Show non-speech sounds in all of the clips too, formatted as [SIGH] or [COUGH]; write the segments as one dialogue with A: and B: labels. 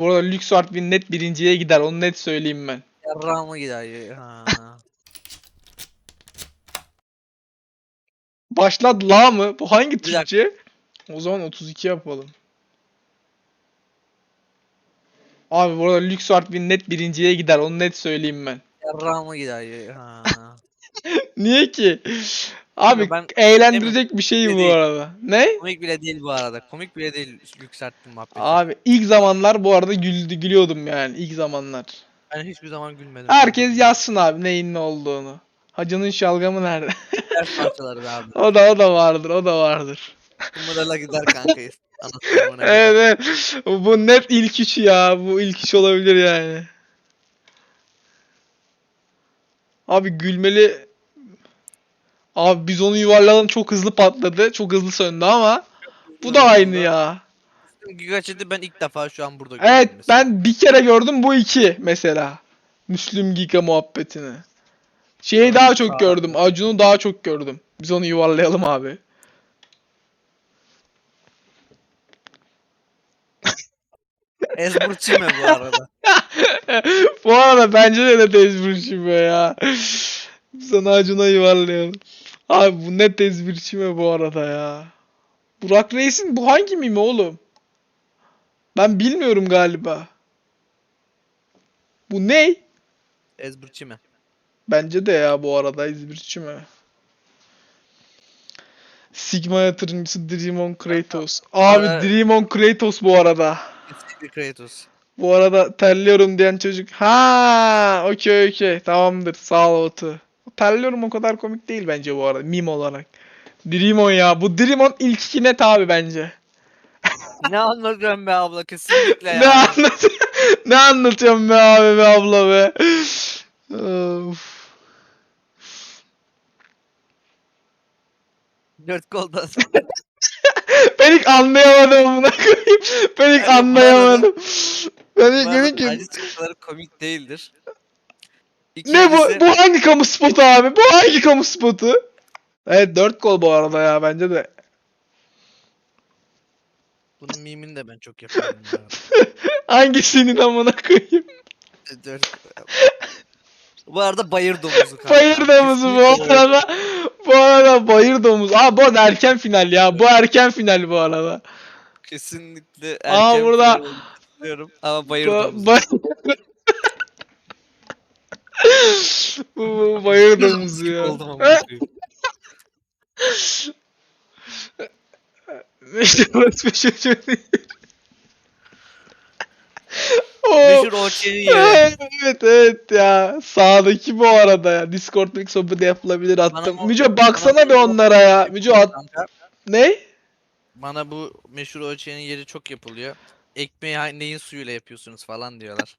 A: Bu arada Lux Artvin net birinciye gider. Onu net söyleyeyim ben.
B: Yarrağıma gider ya. Ha.
A: Başladı la mı? Bu hangi
B: dakika.
A: Türkçe? O zaman 32 yapalım. Abi bu arada Lux Artvin net birinciye gider. Onu net söyleyeyim ben.
B: Yarrağıma gider ya. [LAUGHS]
A: Niye ki? Abi
B: ben-
A: eğlendirecek bir şey bu
B: değil.
A: arada. Ne?
B: Komik bile değil bu arada. Komik bile değil yükselttim muhabbeti.
A: Abi ilk zamanlar bu arada güldü gülüyordum yani ilk zamanlar.
B: Ben hiçbir zaman gülmedim.
A: Herkes yazsın abi neyin ne olduğunu. Hacının şalgamı nerede?
B: Ders parçaları be abi. [LAUGHS]
A: o da o da vardır, o da vardır.
B: Kumurala gider kankayız. [LAUGHS]
A: Evet, evet. Bu net ilk üç ya. Bu ilk üç olabilir yani. Abi gülmeli Abi biz onu yuvarlayalım çok hızlı patladı. Çok hızlı söndü ama bu da aynı ya.
B: Giga Chat'i ben ilk defa şu an burada
A: Evet
B: gördüm mesela.
A: ben bir kere gördüm bu iki mesela. Müslüm Giga muhabbetini. Şeyi daha çok gördüm. Acun'u daha çok gördüm. Biz onu yuvarlayalım abi. [LAUGHS]
B: Ezburçi mi bu arada? [LAUGHS]
A: bu arada bence de net ezbirçime ya. Sana Acun'a yuvarlayalım. Abi bu net ezbirçime bu arada ya. Burak Reis'in bu hangi mimi oğlum? Ben bilmiyorum galiba. Bu ne?
B: Ezburçi mi?
A: Bence de ya bu arada ezbirçime. Sigma yatırımcısı Dreamon Kratos. Abi
B: Ara-
A: Dreamon Kratos bu arada.
B: Kratos.
A: Bu arada terliyorum diyen çocuk. Ha, okey okey. Tamamdır. Sağ ol Batu. Terliyorum o kadar komik değil bence bu arada. Meme olarak. Dreamon ya. Bu Dreamon ilk iki net abi bence. [LAUGHS]
B: ne anlatıyorsun be abla kesinlikle
A: Ne
B: ya.
A: anlat [LAUGHS] Ne anlatıyorum be abi be abla be. Of.
B: Dört koldan. [LAUGHS]
A: Ben ilk anlayamadım buna koyayım. Ben ilk anlayamadım. Ben ilk dedim ki
B: bence komik değildir.
A: Ne bu?
B: İkincisi-
A: Bu hangi kamu spotu abi? Bu hangi kamu spotu? Evet 4 gol bu arada ya bence de.
B: Bunun mimini de ben çok yapıyorum. [LAUGHS]
A: Hangisinin amına koyayım?
B: Dört- Bu arada bayır domuzu kanka.
A: Bayır domuzu bu arada. Bu arada bayır domuzu. Aa bu arada erken final ya. Bu erken final bu arada.
B: Kesinlikle
A: Aa,
B: erken
A: burada-
B: final düşünüyorum Ama bayır domuzu.
A: ba- bu, domuzu [LAUGHS] ya.
B: Oldum ama. [LAUGHS]
A: Söyleyeyim. Oo. [LAUGHS]
B: Meşhur OÇ'nin yeri.
A: Evet evet ya. Sağdaki bu arada ya. Discord link sohbeti yapılabilir attım.
B: Bana
A: baksana bir onlara ya. Müco at. Ne?
B: Bana bu meşhur OÇ'nin yeri çok yapılıyor. Ekmeği neyin suyuyla yapıyorsunuz falan diyorlar.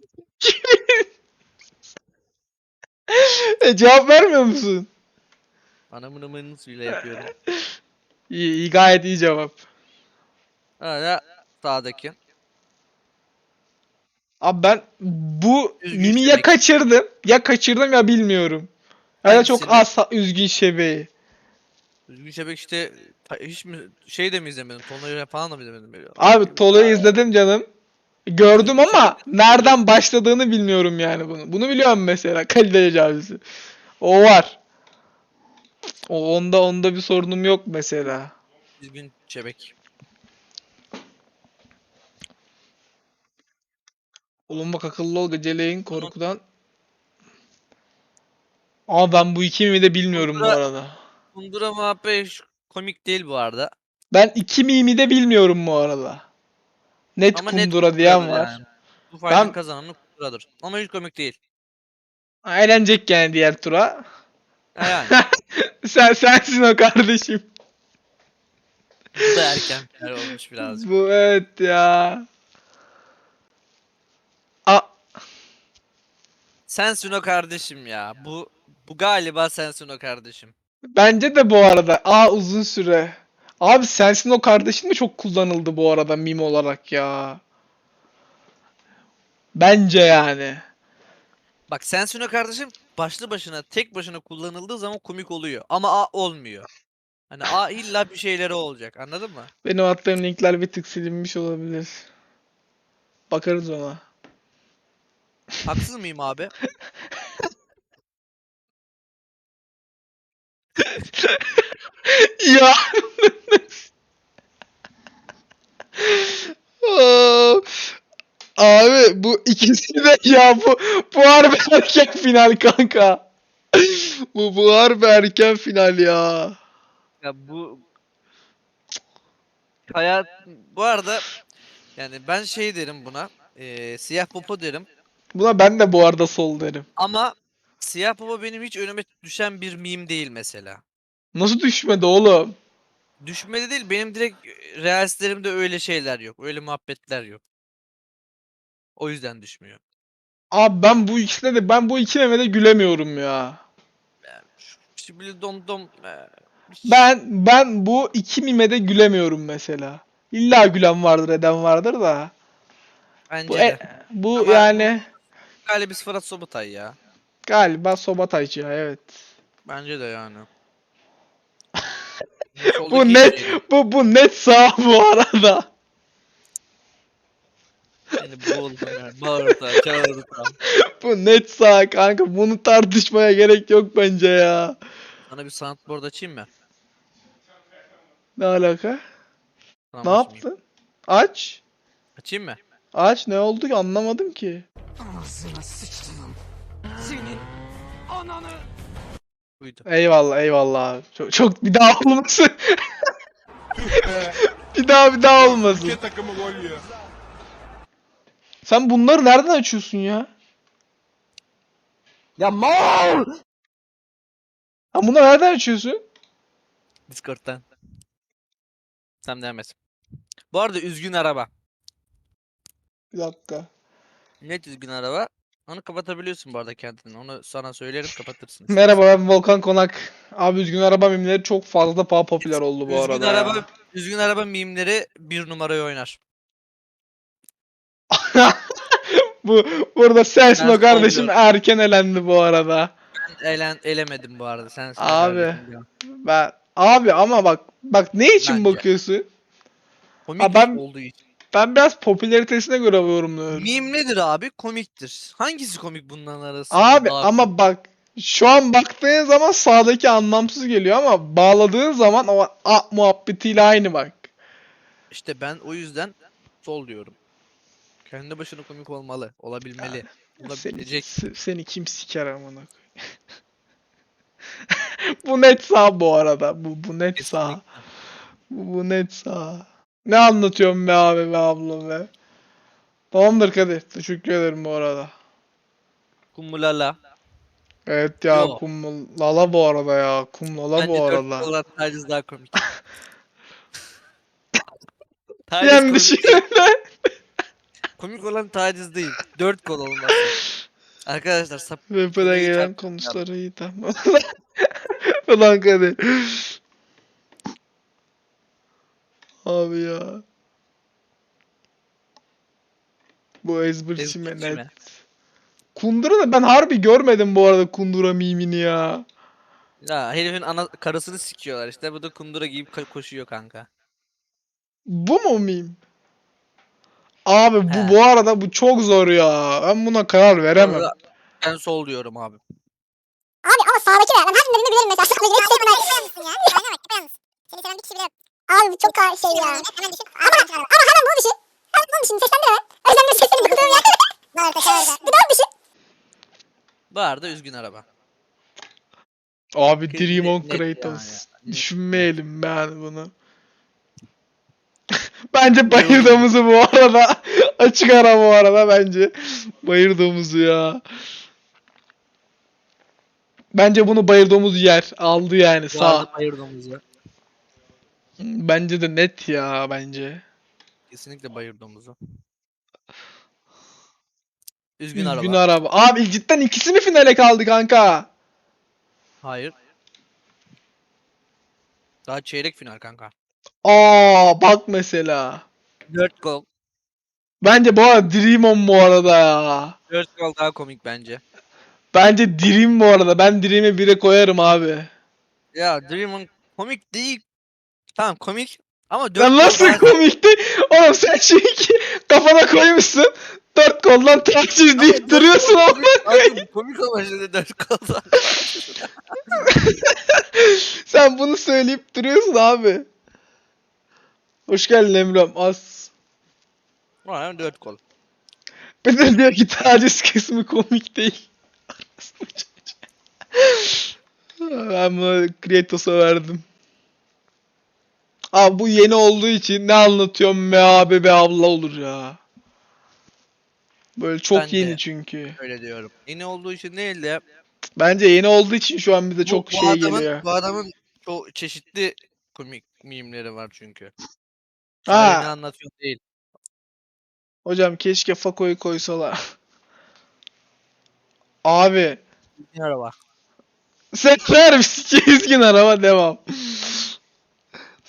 A: E, cevap vermiyor musun?
B: Bana bunu mının suyuyla yapıyorum.
A: İyi, iyi gayet iyi cevap.
B: Hala sağdaki.
A: Abi ben bu
B: Üzgün
A: mimi ya kaçırdım ya kaçırdım ya bilmiyorum. Ya da çok az üzgün şebeği.
B: Üzgün Şebek işte hiç mi şey de mi izlemedin? Tonları falan da mı izlemedin? Böyle?
A: Abi Tolu'yu izledim canım. Gördüm ama nereden başladığını bilmiyorum yani bunu. Bunu biliyorum mesela kalite tecavüzü. O var. O onda onda bir sorunum yok mesela.
B: Üzgün Şebek.
A: Oğlum bak akıllı ol geceleyin korkudan. Ama ben bu iki mimi de bilmiyorum bu
B: Kundura-
A: arada.
B: Kundura muhabbet komik değil bu arada.
A: Ben iki mimi de bilmiyorum bu arada. Net
B: Ama net
A: kundura diyen var.
B: yani. Bu faydanın
A: Ben-
B: kazananı Kundura'dır. Ama hiç komik değil.
A: Eğlenecek yani diğer tura.
B: Yani. [LAUGHS]
A: Sen sensin o kardeşim.
B: Bu da erken final olmuş birazcık.
A: Bu evet ya. A
B: Sensin o kardeşim ya. Bu bu galiba sensin o kardeşim.
A: bence de bu arada. A uzun süre. Abi sensin o kardeşin mi çok kullanıldı bu arada meme olarak ya. Bence yani.
B: Bak sensin o kardeşim başlı başına tek başına kullanıldığı zaman komik oluyor. Ama A olmuyor. Hani A illa bir şeyleri olacak. Anladın mı?
A: Benim attığım linkler bir tık silinmiş olabilir. Bakarız ona.
B: Haksız mıyım abi? [LAUGHS] [LAUGHS]
A: ya. Aa, Abi bu ikisi de [LAUGHS] ya bu bu harbi erken final kanka. bu bu harbi erken final ya.
B: Ya bu hayat bu arada yani ben şey derim buna. eee, siyah popo derim.
A: Buna ben de bu arada sol derim.
B: Ama siyah popo benim hiç önüme düşen bir meme değil mesela.
A: Nasıl düşmedi oğlum?
B: Düşmedi değil benim direkt e, reelslerimde öyle şeyler yok. Öyle muhabbetler yok. O yüzden düşmüyor.
A: Abi ben bu ikisine de ben bu iki memede gülemiyorum ya.
B: Böyle dom dom eee,
A: Ben ben bu iki mimede gülemiyorum mesela. İlla gülen vardır, eden vardır da.
B: bence
A: Bu
B: de.
A: e- bu
B: Ama-
A: yani
B: Galiba biz Fırat Sobutay ya.
A: galiba Sobataycı evet.
B: Bence de yani.
A: Bu net bu bu net sağ bu arada.
B: Seni boğuldum ya. Bağırta, çağırta.
A: Bu net sağ kanka. Bunu tartışmaya gerek yok bence ya.
B: Sana bir soundboard açayım mı?
A: Ne alaka?
B: Tamam,
A: Ne
B: açmayayım.
A: yaptın? Aç.
B: Açayım mı?
A: Aç ne oldu ki anlamadım ki.
B: Buydu.
A: Eyvallah eyvallah abi. Çok, çok bir daha olmasın. [LAUGHS] bir daha bir daha olmasın.
C: İki takımı gol yiyor.
A: Sen bunları nereden açıyorsun ya?
D: Ya mal!
A: Ha bunları nereden açıyorsun?
B: Discord'dan. Sen devam et. Bu arada üzgün araba.
A: Bir dakika.
B: Net üzgün araba. Onu kapatabiliyorsun bu arada kendini. Onu sana söylerim kapatırsın. [LAUGHS]
A: Merhaba ben Volkan Konak. Abi üzgün araba mimleri çok fazla daha popüler oldu bu
B: üzgün
A: arada.
B: araba,
A: ya.
B: üzgün araba mimleri bir numarayı oynar. [LAUGHS]
A: bu burada sensin
B: Ben
A: o kardeşim
B: söylüyorum.
A: erken elendi bu arada.
B: Elen, elemedim bu arada. Sen
A: Abi. Ben abi ama bak bak ne için
B: Bence.
A: bakıyorsun?
B: Komik
A: ben-
B: olduğu için.
A: Ben biraz popülaritesine göre yorumluyorum.
B: Meme nedir abi? Komiktir. Hangisi komik bunların arasında?
A: Abi
B: Daha-
A: ama bak şu an baktığın zaman sağdaki anlamsız geliyor ama bağladığın zaman o a muhabbetiyle aynı bak.
B: İşte ben o yüzden sol diyorum. Kendi başına komik olmalı. Olabilmeli.
A: Seni,
B: Olabilecek.
A: se- seni kim siker amına [LAUGHS] bu net sağ bu arada. Bu bu net sağ.
B: Kesinlikle.
A: Bu, bu net sağ. Ne anlatıyorsun be abi be abla be. Tamamdır Kadir. Teşekkür ederim bu arada.
B: Kumulala.
A: Evet ya
B: Yo.
A: kumlala bu arada ya. Kumlala
B: Bence
A: bu arada.
B: olan taciz daha komik. [LAUGHS] taciz
A: Yani
B: komik,
A: düşünün. [LAUGHS]
B: komik olan taciz değil. Dört kol olması. Arkadaşlar sap Konuyu
A: gelen konuşları iyi tamam. [LAUGHS] Ulan Kadir. Abi ya. Bu ezberçime
B: Ezberçime.
A: net. Kundura da ben harbi görmedim bu arada Kundura mimini ya.
B: ya herifin ana karısını sikiyorlar işte. Bu da kundura giyip koşuyor kanka.
A: Bu mu mim? Abi bu
B: He.
A: bu arada bu çok zor ya. Ben buna karar veremem.
B: Ben sol diyorum abi.
E: Abi ama sağdaki ne? Ben her birini bilirim mesela. Direkt seçmen. Yapar mısın ya? Aynen bak mısın? Seni seven bir kişi bile yok. Abi bu çok ka- şey ya. Hemen düşün. Ama, ama hemen bunu düşün. Hemen bunu düşün. Seslendi hemen. Özlemle seslerini bıktığım şöyle. Bir daha düşün.
B: Bu arada üzgün araba.
A: Abi
B: Net-
A: Dream on
B: net yani.
A: Kratos. Düşünmeyelim ben bunu. [LAUGHS] bence bayır domuzu bu arada. [LAUGHS] Açık ara bu arada bence. Bayır domuzu ya. Bence bunu bayır domuzu yer. Aldı yani
B: Bu
A: sağ.
B: arada bayırdığımızı.
A: Bence de net ya bence.
B: Kesinlikle bayırdığımızı. Üzgün,
A: Üzgün
B: araba.
A: araba. Abi cidden ikisi mi finale kaldı kanka?
B: Hayır. Daha çeyrek final kanka.
A: Aa bak mesela.
B: 4 gol.
A: Bence bu arada Dream on bu arada ya.
B: 4 gol daha komik bence.
A: Bence Dream bu arada. Ben Dream'e 1'e koyarım abi.
B: Ya Dream'in komik değil. Tamam komik Ama dört
A: Lan nasıl
B: daha-
A: komikti? Oğlum sen çünkü kafana koymuşsun. Dört koldan
B: Ama
A: deyip duruyorsun ama.
B: komik- komik ama şimdi dört kolda. [LAUGHS]
A: Sen bunu söyleyip duruyorsun abi. Hoş geldin Emrem. Az.
B: Ulan dört kol.
A: Bir de diyor ki taciz kısmı komik değil. [LAUGHS] Ben bunu Kratos'a verdim. Abi bu yeni olduğu için ne anlatıyorum be abi be abla olur ya. Böyle çok
B: Ben de.
A: yeni çünkü.
B: Öyle diyorum. Yeni olduğu için değil de
A: Bence yeni olduğu için şu an bize çok
B: bu,
A: şey
B: adamın,
A: geliyor.
B: Bu adamın çok çeşitli komik mimleri var çünkü.
A: Ha.
B: Ne anlatıyor değil.
A: Hocam keşke Fako'yu koysalar. Abi
B: Merhaba.
A: sen ver misin? Üzgün araba devam.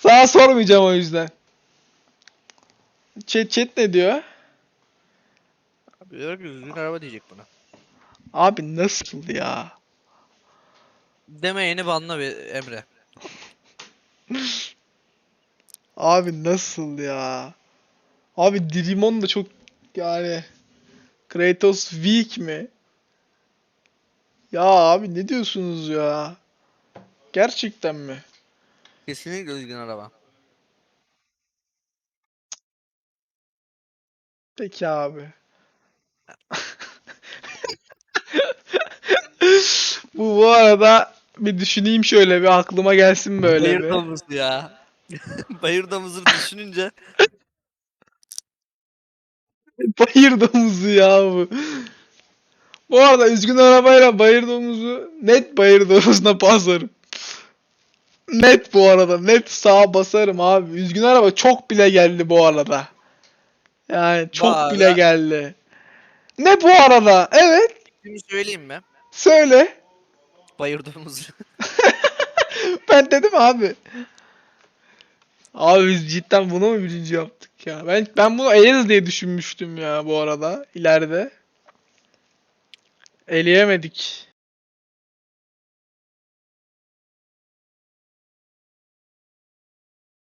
A: Sana sormayacağım o yüzden. Chat chat ne diyor?
B: Abi diyor ki düzgün araba diyecek buna.
A: Abi nasıl ya?
B: Demeyeni banla be Emre.
A: Abi nasıl ya? Abi Digimon da çok yani Kratos weak mi? Ya abi ne diyorsunuz ya? Gerçekten mi?
B: Kesinlikle düzgün araba.
A: Peki abi. [LAUGHS] bu bu arada bir düşüneyim şöyle bir aklıma gelsin böyle
B: Bayır
A: bir. [LAUGHS]
B: domuzu ya. Bayır domuzunu düşününce [LAUGHS]
A: Bayır domuzu ya bu. Bu arada üzgün arabayla bayır domuzu net bayır domuzuna basarım. Net bu arada net sağa basarım abi. Üzgün araba çok bile geldi bu arada. Yani çok
B: arada-
A: bile geldi. Ne bu arada? Evet
B: şimdi söyleyeyim mi?
A: söyle.
B: Bayır domuzu. [LAUGHS]
A: Ben dedim abi. Abi biz cidden bunu mu birinci yaptık ya? Ben ben bunu eleriz diye düşünmüştüm ya bu arada ileride. Eleyemedik.